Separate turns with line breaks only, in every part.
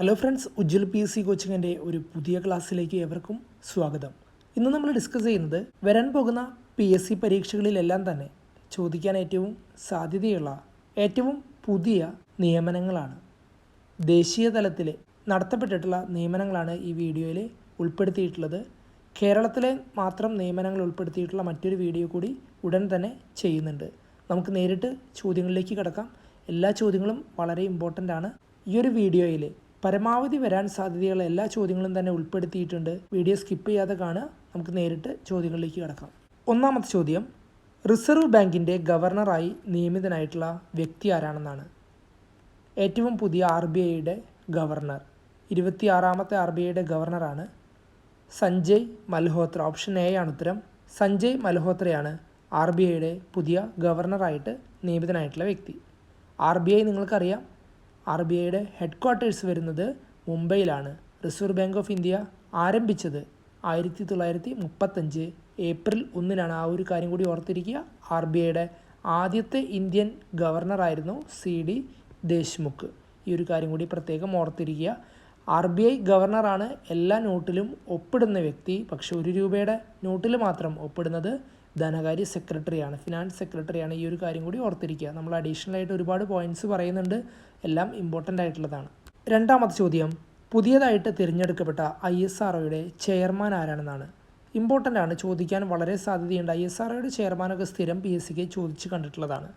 Hello friends Ujjwal P S C കോച്ചിങ്ങിന്റെ ഒരു പുതിയ ക്ലാസ്സിലേക്ക് ഏവർക്കും സ്വാഗതം. ഇന്ന് നമ്മൾ ഡിസ്കസ് ചെയ്യുന്നത് വരാൻ പോകുന്ന പി എസ് സി പരീക്ഷകളിലെല്ലാം തന്നെ ചോദിക്കാൻ ഏറ്റവും സാധ്യതയുള്ള ഏറ്റവും പുതിയ നിയമനങ്ങളാണ്. ദേശീയ തലത്തിൽ നടത്തപ്പെട്ടിട്ടുള്ള നിയമനങ്ങളാണ് ഈ വീഡിയോയിൽ ഉൾപ്പെടുത്തിയിട്ടുള്ളത്. കേരളത്തിലെ മാത്രം നിയമനങ്ങൾ ഉൾപ്പെടുത്തിയിട്ടുള്ള മറ്റൊരു വീഡിയോ കൂടി ഉടൻ തന്നെ ചെയ്യുന്നുണ്ട്. നമുക്ക് നേരിട്ട് ചോദ്യങ്ങളിലേക്ക് കിടക്കാം. എല്ലാ ചോദ്യങ്ങളും വളരെ ഇമ്പോർട്ടന്റ് ആണ്. ഈ ഒരു വീഡിയോയിൽ പരമാവധി വരാൻ സാധ്യതയുള്ള എല്ലാ ചോദ്യങ്ങളും തന്നെ ഉൾപ്പെടുത്തിയിട്ടുണ്ട്. വീഡിയോ സ്കിപ്പ് ചെയ്യാതെ കാണുക. നമുക്ക് നേരിട്ട് ചോദ്യങ്ങളിലേക്ക് കിടക്കാം. ഒന്നാമത്തെ ചോദ്യം. റിസർവ് ബാങ്കിന്റെ ഗവർണറായി നിയമിതനായിട്ടുള്ള വ്യക്തി ആരാണെന്നാണ്? ഏറ്റവും പുതിയ ആർ ബി ഐയുടെ ഗവർണർ. ഇരുപത്തിയാറാമത്തെ ആർ ബി ഐയുടെ ഗവർണറാണ് സഞ്ജയ് മൽഹോത്ര. ഓപ്ഷൻ എ ആണ് ഉത്തരം. സഞ്ജയ് മൽഹോത്രയാണ് ആർ ബി ഐയുടെ പുതിയ ഗവർണറായിട്ട് നിയമിതനായിട്ടുള്ള വ്യക്തി. ആർ ബി ഐ നിങ്ങൾക്കറിയാം. ആർ ബി ഐയുടെ ഹെഡ് ക്വാർട്ടേഴ്സ് വരുന്നത് മുംബൈയിലാണ്. റിസർവ് ബാങ്ക് ഓഫ് ഇന്ത്യ ആരംഭിച്ചത് ആയിരത്തി തൊള്ളായിരത്തി മുപ്പത്തഞ്ച് ഏപ്രിൽ ഒന്നിനാണ്. ആ ഒരു കാര്യം കൂടി ഓർത്തിരിക്കുക. ആർ ബി ഐയുടെ ആദ്യത്തെ ഇന്ത്യൻ ഗവർണറായിരുന്നു സി ഡി ദേശ്മുഖ്. ഈ ഒരു കാര്യം കൂടി പ്രത്യേകം ഓർത്തിരിക്കുക. ആർ ബി ഐ ഗവർണറാണ് എല്ലാ നോട്ടിലും ഒപ്പിടുന്ന വ്യക്തി. പക്ഷെ ഒരു രൂപയുടെ നോട്ടിൽ മാത്രം ഒപ്പിടുന്നത് ധനകാര്യ സെക്രട്ടറിയാണ് ഫിനാൻസ് സെക്രട്ടറിയാണ് ഈ ഒരു കാര്യം കൂടി ഓർത്തിരിക്കുക. നമ്മൾ അഡീഷണൽ ആയിട്ട് ഒരുപാട് പോയിന്റ്സ് പറയുന്നുണ്ട്. എല്ലാം ഇമ്പോർട്ടന്റ് ആയിട്ടുള്ളതാണ്. രണ്ടാമത്തെ ചോദ്യം പുതിയതായിട്ട് തിരഞ്ഞെടുക്കപ്പെട്ട ഐ എസ് ആർ ചെയർമാൻ ആരാണെന്നാണ്. ഇമ്പോർട്ടന്റ് ആണ് ചോദിക്കാൻ വളരെ സാധ്യതയുണ്ട്. ഐ എസ് ആർ ചെയർമാനൊക്കെ സ്ഥിരം പി എസ് സിക്ക് ചോദിച്ച് കണ്ടിട്ടുള്ളതാണ്.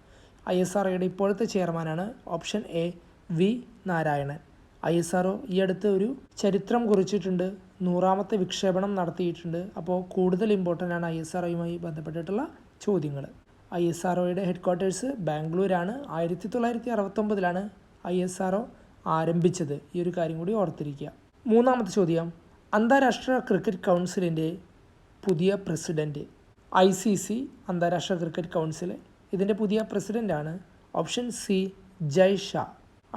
ഐ എസ് ആർ ഇപ്പോഴത്തെ ചെയർമാനാണ് option A V Narayanan. I S R ഈ അടുത്ത് ഒരു ചരിത്രം കുറിച്ചിട്ടുണ്ട്. നൂറാമത്തെ വിക്ഷേപണം നടത്തിയിട്ടുണ്ട്. അപ്പോൾ കൂടുതൽ ഇമ്പോർട്ടന്റ് ആണ് ഐ എസ് ആർ ബന്ധപ്പെട്ടിട്ടുള്ള ചോദ്യങ്ങൾ. I S R headquarters ബാംഗ്ലൂരാണ്. ആയിരത്തി തൊള്ളായിരത്തി അറുപത്തൊമ്പതിലാണ് ഐ എസ് ആർ ആരംഭിച്ചത്. ഈ ഒരു കാര്യം കൂടി ഓർത്തിരിക്കുക. മൂന്നാമത്തെ ചോദ്യം. അന്താരാഷ്ട്ര ക്രിക്കറ്റ് കൗൺസിലിന്റെ പുതിയ പ്രസിഡന്റ് ഐ സി സി അന്താരാഷ്ട്ര ക്രിക്കറ്റ് കൗൺസിൽ ഇതിന്റെ പുതിയ പ്രസിഡന്റാണ് option C Jay Shah.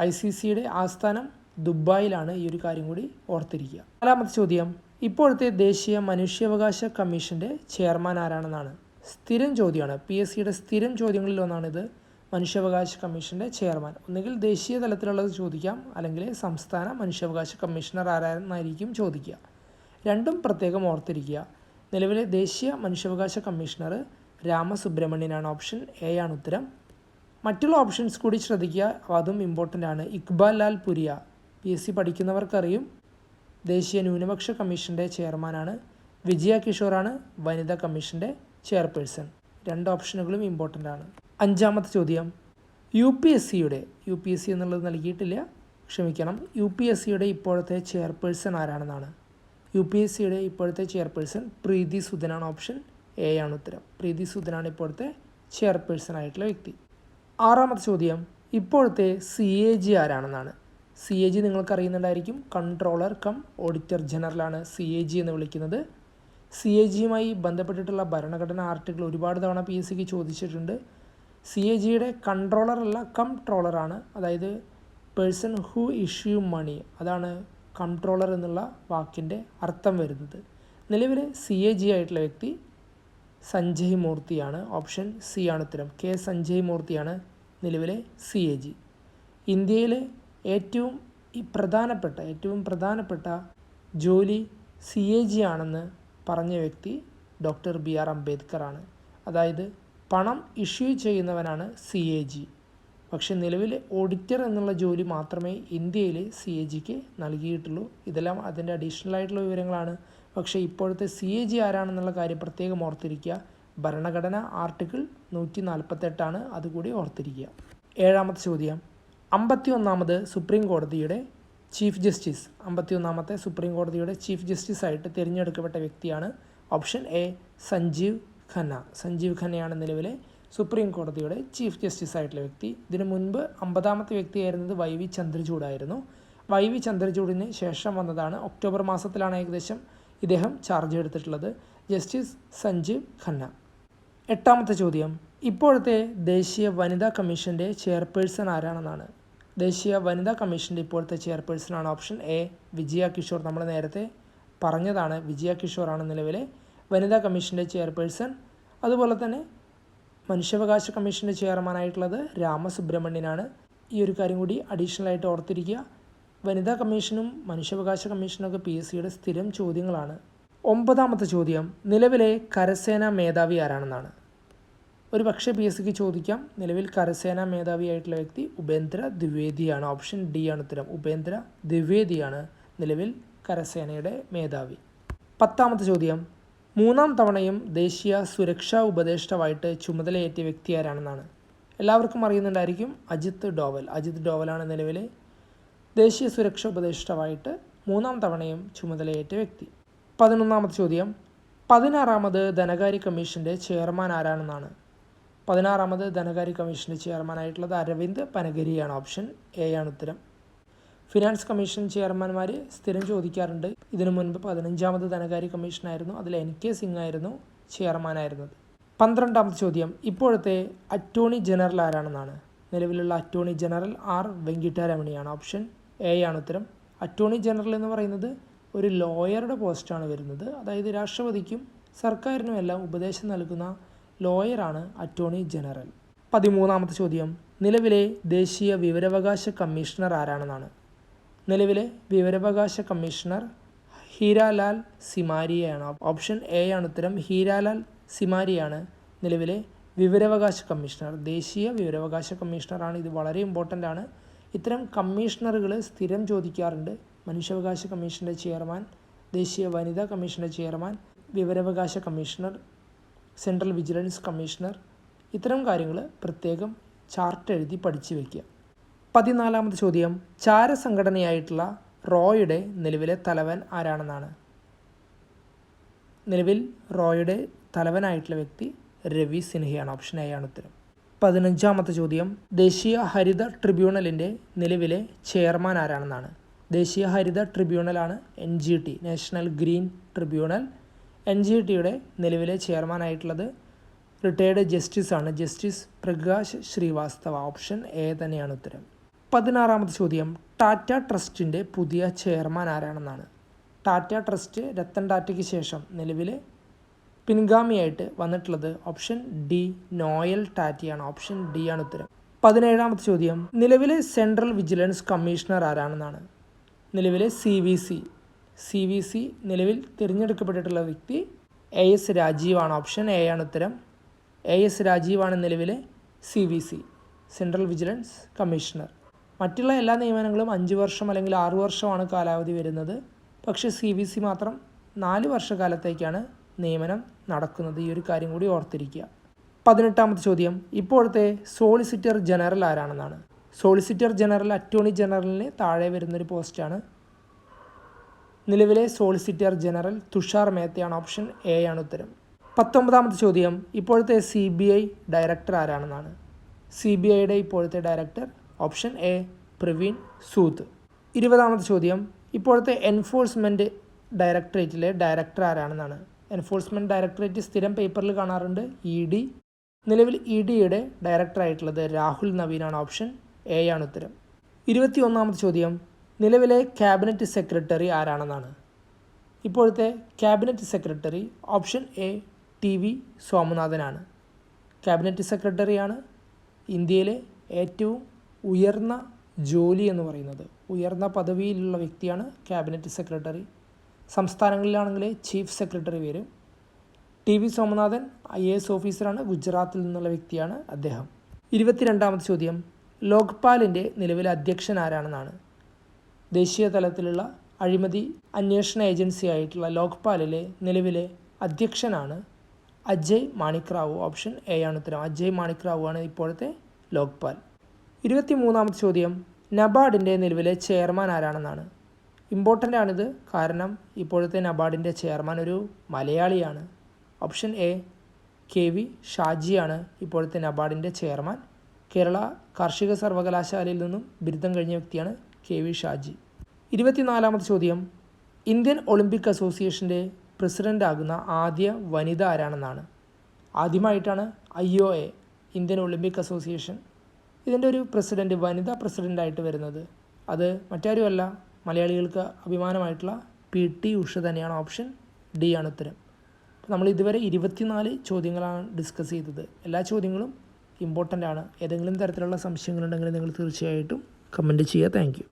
I C സിയുടെ ആസ്ഥാനം ദുബായിലാണ് ഈ ഒരു കാര്യം കൂടി ഓർത്തിരിക്കുക. നാലാമത്തെ ചോദ്യം. ഇപ്പോഴത്തെ ദേശീയ മനുഷ്യാവകാശ കമ്മീഷന്റെ ചെയർമാൻ ആരാണെന്നാണ്? സ്ഥിരം ചോദ്യമാണ്. പി എസ് സിയുടെ സ്ഥിരം ചോദ്യങ്ങളിൽ ഒന്നാണിത്. മനുഷ്യാവകാശ കമ്മീഷന്റെ ചെയർമാൻ. ഒന്നുകിൽ ദേശീയ തലത്തിലുള്ളത് ചോദിക്കാം അല്ലെങ്കിൽ സംസ്ഥാന മനുഷ്യാവകാശ കമ്മീഷണർ ആരാന്നായിരിക്കും ചോദിക്കുക. രണ്ടും പ്രത്യേകം ഓർത്തിരിക്കുക. നിലവിലെ ദേശീയ മനുഷ്യാവകാശ കമ്മീഷണർ രാമസുബ്രഹ്മണ്യനാണ് ഓപ്ഷൻ എ ആണ് ഉത്തരം. മറ്റുള്ള ഓപ്ഷൻസ് കൂടി ശ്രദ്ധിക്കുക. അതും ഇമ്പോർട്ടന്റ് ആണ്. Iqbal Lalpura. P S C പഠിക്കുന്നവർക്കറിയും. ദേശീയ ന്യൂനപക്ഷ കമ്മീഷന്റെ ചെയർമാനാണ് വിജയ കിഷോറാണ് വനിതാ കമ്മീഷന്റെ ചെയർപേഴ്സൺ. രണ്ട് ഓപ്ഷനുകളും ഇമ്പോർട്ടന്റ് ആണ്. അഞ്ചാമത്തെ ചോദ്യം. യു പി എസ് സിയുടെ യു പി എസ് സി എന്നുള്ളത് നൽകിയിട്ടില്ല. ക്ഷമിക്കണം. യു പി എസ് സിയുടെ ഇപ്പോഴത്തെ ചെയർപേഴ്സൺ ആരാണെന്നാണ്. യു പി എസ് സിയുടെ ഇപ്പോഴത്തെ ചെയർപേഴ്സൺ പ്രീതി സുധനാണ് ഓപ്ഷൻ എ ആണ് ഉത്തരം. പ്രീതി സുധനാണ് ഇപ്പോഴത്തെ ചെയർപേഴ്സൺ ആയിട്ടുള്ള വ്യക്തി. ആറാമത്തെ ചോദ്യം. ഇപ്പോഴത്തെ സി എ ജി ആരാണെന്നാണ്. സി എ ജി നിങ്ങൾക്ക് അറിയുന്നുണ്ടായിരിക്കും കൺട്രോളർ കം ഓഡിറ്റർ ജനറലാണ് സി എ ജി എന്ന് വിളിക്കുന്നത്. സി എ ജിയുമായി ബന്ധപ്പെട്ടിട്ടുള്ള ഭരണഘടനാ ആർട്ടിക്കിൾ ഒരുപാട് തവണ പി എസ് സിക്ക് ചോദിച്ചിട്ടുണ്ട്. സി എ ജിയുടെ കൺട്രോളർ അല്ല കംട്രോളറാണ് അതായത് പേഴ്സൺ ഹൂ ഇഷ്യൂ മണി അതാണ് കൺട്രോളർ എന്നുള്ള വാക്കിന്റെ അർത്ഥം വരുന്നത്. നിലവിൽ സി എ ജി ആയിട്ടുള്ള വ്യക്തി സഞ്ജയ് മൂർത്തിയാണ്. ഓപ്ഷൻ സി ആണ് ഉത്തരം. കെ സഞ്ജയ് മൂർത്തിയാണ് നിലവിലെ സി എ ജി ഇന്ത്യയിലെ ഏറ്റവും പ്രധാനപ്പെട്ട ഏറ്റവും പ്രധാനപ്പെട്ട ജോലി സി എ ജി ആണെന്ന് പറഞ്ഞ വ്യക്തി ഡോക്ടർ ബി ആർ അംബേദ്കർ ആണ് അതായത് പണം ഇഷ്യൂ ചെയ്യുന്നവനാണ് സി എ ജി പക്ഷെ നിലവിൽ ഓഡിറ്റർ എന്നുള്ള ജോലി മാത്രമേ ഇന്ത്യയിൽ സി എ ജിക്ക് നൽകിയിട്ടുള്ളൂ. ഇതെല്ലാം അതിന്റെ അഡീഷണൽ ആയിട്ടുള്ള വിവരങ്ങളാണ്. പക്ഷേ ഇപ്പോഴത്തെ സി എ ജി ആരാണെന്നുള്ള കാര്യം പ്രത്യേകം ഓർത്തിരിക്കുക. ഭരണഘടന ആർട്ടിക്കിൾ നൂറ്റി നാൽപ്പത്തെട്ടാണ് അതുകൂടി ഓർത്തിരിക്കുക. ഏഴാമത്തെ ചോദ്യം. അമ്പത്തി ഒന്നാമത് സുപ്രീം കോടതിയുടെ ചീഫ് ജസ്റ്റിസ് അമ്പത്തി ഒന്നാമത്തെ സുപ്രീം കോടതിയുടെ ചീഫ് ജസ്റ്റിസ് ആയിട്ട് തിരഞ്ഞെടുക്കപ്പെട്ട വ്യക്തിയാണ് ഓപ്ഷൻ എ സഞ്ജീവ് ഖന്ന. സഞ്ജീവ് ഖന്നയാണ് നിലവിലെ സുപ്രീം കോടതിയുടെ ചീഫ് ജസ്റ്റിസ് ആയിട്ടുള്ള വ്യക്തി. ഇതിനു മുൻപ് അമ്പതാമത്തെ വ്യക്തിയായിരുന്നത് വൈ വി ചന്ദ്രചൂഡായിരുന്നു വൈ വി ചന്ദ്രചൂഡിന് ശേഷം വന്നതാണ് ഒക്ടോബർ മാസത്തിലാണ് ഏകദേശം ഇദ്ദേഹം ചാർജ് എടുത്തിട്ടുള്ളത്. ജസ്റ്റിസ് സഞ്ജീവ് ഖന്ന. എട്ടാമത്തെ ചോദ്യം. ഇപ്പോഴത്തെ ദേശീയ വനിതാ കമ്മീഷന്റെ ചെയർപേഴ്സൺ ആരാണെന്നാണ്? ദേശീയ വനിതാ കമ്മീഷന്റെ ഇപ്പോഴത്തെ ചെയർപേഴ്സണാണ് ഓപ്ഷൻ എ വിജയ കിഷോർ. നമ്മൾ നേരത്തെ പറഞ്ഞതാണ് വിജയ കിഷോറാണ് നിലവിലെ വനിതാ കമ്മീഷന്റെ ചെയർപേഴ്സൺ. അതുപോലെ തന്നെ മനുഷ്യാവകാശ കമ്മീഷന്റെ ചെയർമാനായിട്ടുള്ളത് രാമസുബ്രഹ്മണ്യനാണ്. ഈ ഒരു കാര്യം കൂടി അഡീഷണൽ ആയിട്ട് ഓർത്തിരിക്കുക. വനിതാ കമ്മീഷനും മനുഷ്യാവകാശ കമ്മീഷനൊക്കെ പി എസ് സിയുടെ സ്ഥിരം ചോദ്യങ്ങളാണ്. ഒമ്പതാമത്തെ ചോദ്യം നിലവിലെ കരസേനാ മേധാവി ആരാണെന്നാണ്? ഒരു പക്ഷേ പി എസ് സിക്ക് ചോദിക്കാം. നിലവിൽ കരസേനാ മേധാവിയായിട്ടുള്ള വ്യക്തി ഉപേന്ദ്ര ദ്വിവേദിയാണ്. ഓപ്ഷൻ ഡി ആണ് ഉത്തരം. ഉപേന്ദ്ര ദ്വിവേദിയാണ് നിലവിൽ കരസേനയുടെ മേധാവി. പത്താമത്തെ ചോദ്യം. മൂന്നാം തവണയും ദേശീയ സുരക്ഷാ ഉപദേഷ്ടാവായിട്ട് ചുമതലയേറ്റ വ്യക്തി ആരാണെന്നാണ്? എല്ലാവർക്കും അറിയുന്നുണ്ടായിരിക്കും അജിത് ഡോവൽ. അജിത് ഡോവലാണ് നിലവിലെ ദേശീയ സുരക്ഷാ ഉപദേഷ്ടാവായിട്ട് മൂന്നാം തവണയും ചുമതലയേറ്റ വ്യക്തി. പതിനൊന്നാമത്തെ ചോദ്യം. പതിനാറാമത് ധനകാര്യ കമ്മീഷന്റെ ചെയർമാൻ ആരാണെന്നാണ്? പതിനാറാമത് ധനകാര്യ കമ്മീഷന്റെ ചെയർമാനായിട്ടുള്ളത് അരവിന്ദ് പനഗരിയാണ്. ഓപ്ഷൻ എ ആണ് ഉത്തരം. ഫിനാൻസ് കമ്മീഷൻ ചെയർമാൻമാർ സ്ഥിരം ചോദിക്കാറുണ്ട്. ഇതിനു മുൻപ് പതിനഞ്ചാമത് ധനകാര്യ കമ്മീഷനായിരുന്നു. അതിൽ എൻ കെ സിംഗ് ആയിരുന്നു ചെയർമാനായിരുന്നത്. പന്ത്രണ്ടാമത്തെ ചോദ്യം. ഇപ്പോഴത്തെ അറ്റോർണി ജനറൽ ആരാണെന്നാണ്? നിലവിലുള്ള അറ്റോർണി ജനറൽ ആർ വെങ്കിട്ടാരമണിയാണ്. ഓപ്ഷൻ എ ആണ് ഉത്തരം. അറ്റോർണി ജനറൽ എന്ന് പറയുന്നത് ഒരു ലോയറുടെ പോസ്റ്റാണ് വരുന്നത്. അതായത് രാഷ്ട്രപതിക്കും സർക്കാരിനുമെല്ലാം ഉപദേശം നൽകുന്ന ലോയറാണ് അറ്റോർണി ജനറൽ. പതിമൂന്നാമത്തെ ചോദ്യം. നിലവിലെ ദേശീയ വിവരാവകാശ കമ്മീഷണർ ആരാണെന്നാണ്? നിലവിലെ വിവരാവകാശ കമ്മീഷണർ ഹീരാലാൽ സിമാരിയാണ് ഓപ്ഷൻ എ ആണ് ഉത്തരം. ഹീരാലാൽ സിമാരിയാണ് നിലവിലെ വിവരാവകാശ കമ്മീഷണർ. ദേശീയ വിവരാവകാശ കമ്മീഷണറാണ്. ഇത് വളരെ ഇമ്പോർട്ടന്റ് ആണ്. ഇത്തരം കമ്മീഷണറുകൾ സ്ഥിരം ചോദിക്കാറുണ്ട്. മനുഷ്യാവകാശ കമ്മീഷന്റെ ചെയർമാൻ ദേശീയ വനിതാ കമ്മീഷന്റെ ചെയർമാൻ വിവരാവകാശ കമ്മീഷണർ സെൻട്രൽ വിജിലൻസ് കമ്മീഷണർ ഇത്തരം കാര്യങ്ങൾ പ്രത്യേകം ചാർട്ട് എഴുതി പഠിച്ചു വയ്ക്കുക പതിനാലാമത് ചോദ്യം. ചാരസംഘടനയായിട്ടുള്ള റോയുടെ നിലവിലെ തലവൻ ആരാണെന്നാണ്? നിലവിൽ റോയുടെ തലവനായിട്ടുള്ള വ്യക്തി രവി സിൻഹയാണ്. ഓപ്ഷൻ എ ആണ് ഉത്തരം. പതിനഞ്ചാമത്തെ ചോദ്യം. ദേശീയ ഹരിത ട്രിബ്യൂണലിന്റെ നിലവിലെ ചെയർമാൻ ആരാണെന്നാണ്? ദേശീയ ഹരിത ട്രിബ്യൂണലാണ് N G T national green tribunal N G ടിയുടെ നിലവിലെ ചെയർമാനായിട്ടുള്ളത് retired ജസ്റ്റിസാണ്. Justice Prakash Shrivastava. Option A തന്നെയാണ് ഉത്തരം. പതിനാറാമത്തെ ചോദ്യം. ടാറ്റ ട്രസ്റ്റിന്റെ പുതിയ ചെയർമാൻ ആരാണെന്നാണ്? ടാറ്റ ട്രസ്റ്റ് രത്തൻ ടാറ്റയ്ക്ക് ശേഷം നിലവിലെ പിൻഗാമിയായിട്ട് വന്നിട്ടുള്ളത് ഓപ്ഷൻ ഡി നോയൽ ടാറ്റയാണ്. ഓപ്ഷൻ ഡി ആണ് ഉത്തരം. പതിനേഴാമത്തെ ചോദ്യം. നിലവിലെ സെൻട്രൽ വിജിലൻസ് കമ്മീഷണർ ആരാണെന്നാണ്? നിലവിലെ C V C C V C നിലവിൽ തിരഞ്ഞെടുക്കപ്പെട്ടിട്ടുള്ള വ്യക്തി എ എസ് രാജീവാണ്. ഓപ്ഷൻ എ ആണ് ഉത്തരം. എ എസ് രാജീവാണ് നിലവിലെ C V C central vigilance commissioner മറ്റുള്ള എല്ലാ നിയമനങ്ങളും അഞ്ച് വർഷം അല്ലെങ്കിൽ ആറ് വർഷമാണ് കാലാവധി വരുന്നത്. പക്ഷേ സി വി സി മാത്രം നാല് വർഷക്കാലത്തേക്കാണ് നിയമനം നടക്കുന്നത്. ഈ ഒരു കാര്യം കൂടി ഓർത്തിരിക്കുക. പതിനെട്ടാമത്തെ ചോദ്യം. ഇപ്പോഴത്തെ സോളിസിറ്റർ ജനറൽ ആരാണെന്നാണ്. സോളിസിറ്റർ ജനറൽ അറ്റോർണി ജനറലിന് താഴെ വരുന്നൊരു പോസ്റ്റാണ് നിലവിലെ സോളിസിറ്റർ ജനറൽ തുഷാർ മേത്തയാണ് ഓപ്ഷൻ എ ആണ് ഉത്തരം. പത്തൊമ്പതാമത്തെ ചോദ്യം ഇപ്പോഴത്തെ സി ബി ഐ ഡയറക്ടർ ആരാണെന്നാണ്? സി ബി ഐയുടെ ഇപ്പോഴത്തെ director option A Praveen Sood. ഇരുപതാമത്തെ ചോദ്യം ഇപ്പോഴത്തെ എൻഫോഴ്സ്മെന്റ് ഡയറക്ടറേറ്റിലെ ഡയറക്ടർ ആരാണെന്നാണ്? എൻഫോഴ്സ്മെന്റ് ഡയറക്ടറേറ്റ് സ്ഥിരം പേപ്പറിൽ കാണാറുണ്ട് ഇ ഡി. നിലവിൽ ഇ ഡിയുടെ ഡയറക്ടറായിട്ടുള്ളത് രാഹുൽ നവീനാണ് ഓപ്ഷൻ എ ആണ് ഉത്തരം. ഇരുപത്തി ഒന്നാമത്തെ ചോദ്യം നിലവിലെ ക്യാബിനറ്റ് സെക്രട്ടറി ആരാണെന്നാണ്? ഇപ്പോഴത്തെ cabinet secretary option A T V സോമനാഥനാണ് cabinet സെക്രട്ടറിയാണ് ഇന്ത്യയിലെ ഏറ്റവും ഉയർന്ന ജോലി എന്ന് പറയുന്നത്. ഉയർന്ന പദവിയിലുള്ള വ്യക്തിയാണ് ക്യാബിനറ്റ് സെക്രട്ടറി സംസ്ഥാനങ്ങളിലാണെങ്കിൽ ചീഫ് സെക്രട്ടറി വരും. T V Somanathan I A S ഓഫീസറാണ് ഗുജറാത്തിൽ നിന്നുള്ള വ്യക്തിയാണ് അദ്ദേഹം. ഇരുപത്തിരണ്ടാമത് ചോദ്യം. ലോക്പാലിന്റെ നിലവിലെ അധ്യക്ഷൻ ആരാണെന്നാണ്? ദേശീയ തലത്തിലുള്ള അഴിമതി അന്വേഷണ ഏജൻസി ആയിട്ടുള്ള ലോക്പാലിലെ നിലവിലെ അധ്യക്ഷനാണ് അജയ് മാണിക്രാവു. ഓപ്ഷൻ എ ആണ് ഉത്തരം. അജയ് മാണിക്രാവു ആണ് ഇപ്പോഴത്തെ ലോക്പാൽ. ഇരുപത്തി മൂന്നാമത്തെ ചോദ്യം. നബാർഡിന്റെ നിലവിലെ ചെയർമാൻ ആരാണെന്നാണ്. ഇമ്പോർട്ടന്റ് ആണിത്. കാരണം ഇപ്പോഴത്തെ നബാർഡിന്റെ ചെയർമാൻ ഒരു മലയാളിയാണ്. ഓപ്ഷൻ എ കെ വി ഷാജിയാണ് ഇപ്പോഴത്തെ നബാർഡിന്റെ ചെയർമാൻ. കേരള കാർഷിക സർവകലാശാലയിൽ നിന്നും ബിരുദം കഴിഞ്ഞ വ്യക്തിയാണ് കെ വി ഷാജി. ഇരുപത്തിനാലാമത് ചോദ്യം. ഇന്ത്യൻ ഒളിമ്പിക് അസോസിയേഷന്റെ പ്രസിഡന്റ് ആകുന്ന ആദ്യ വനിത ആരാണെന്നാണ്? ആദ്യമായിട്ടാണ് I O A Indian Olympic association ഇതിന്റെ ഒരു പ്രസിഡന്റ് വനിതാ പ്രസിഡന്റായിട്ട് വരുന്നത്. അത് മറ്റാരുമല്ല മലയാളികൾക്ക് അഭിമാനമായിട്ടുള്ള പി ടി ഉഷ തന്നെയാണ് ഓപ്ഷൻ ഡി ആണ് ഉത്തരം. അപ്പോൾ നമ്മൾ ഇതുവരെ ഇരുപത്തിനാല് ചോദ്യങ്ങളാണ് ഡിസ്കസ് ചെയ്തത്. എല്ലാ ചോദ്യങ്ങളും ഇമ്പോർട്ടന്റ് ആണ്. ഏതെങ്കിലും തരത്തിലുള്ള സംശയങ്ങളുണ്ടെങ്കിൽ നിങ്ങൾ തീർച്ചയായിട്ടും കമന്റ് ചെയ്യുക. താങ്ക്